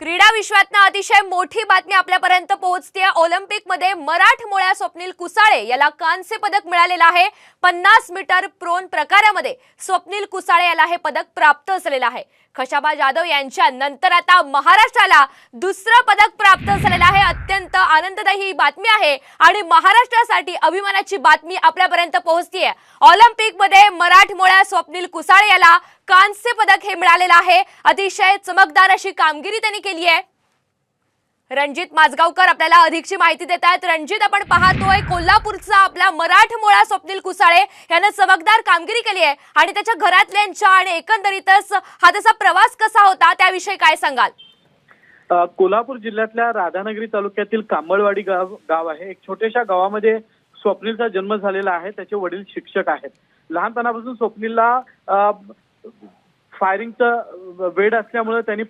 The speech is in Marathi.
क्रीडा विश्वातनं अतिशय मोठी बातमी आपल्यापर्यंत पोहोचते ऑलिम्पिकमध्ये मराठमोळ्या स्वप्नील कुसाळे याला कांस्य पदक मिळालेलं आहे. पन्नास मीटर प्रोन प्रकारामध्ये स्वप्नील कुसाळे याला हे पदक प्राप्त झालेलं आहे. खशाबा जाधव यांच्या नंतर आता महाराष्ट्राला दुसरं पदक प्राप्त झालेलं आनंददायी ही बातमी आहे आणि महाराष्ट्रासाठी अभिमानाची बातमी आपल्यापर्यंत पोहोचतीये. ऑलिम्पिकमध्ये मराठमोळ्या स्वप्नील कुसाळे याला कांस्य पदक हे मिळालेलं आहे. अतिशय चमकदार अशी कामगिरी त्यांनी केली आहे. रणजित माजगावकर आपल्याला अधिकची माहिती देत आहेत. रणजित आपण पाहतोय कोल्हापूरचा आपला मराठमोळा स्वप्नील कुसाळे यानं चमकदार कामगिरी केली आहे. आणि त्याच्या घरातल्यांच्या आणि एकंदरीतच हा त्याचा प्रवास कसा होता त्याविषयी काय सांगाल? कोल्हापूर जिल्ह्यातल्या राधानगरी तालुक्यातील कांबळवाडी गाव गाव आहे. एक छोट्याशा गावामध्ये स्वप्नीलचा जन्म झालेला आहे. त्याचे वडील शिक्षक आहेत. लहानपणापासून स्वप्नीलला अ, फायरिंगचं वेड असल्यामुळे त्यांनी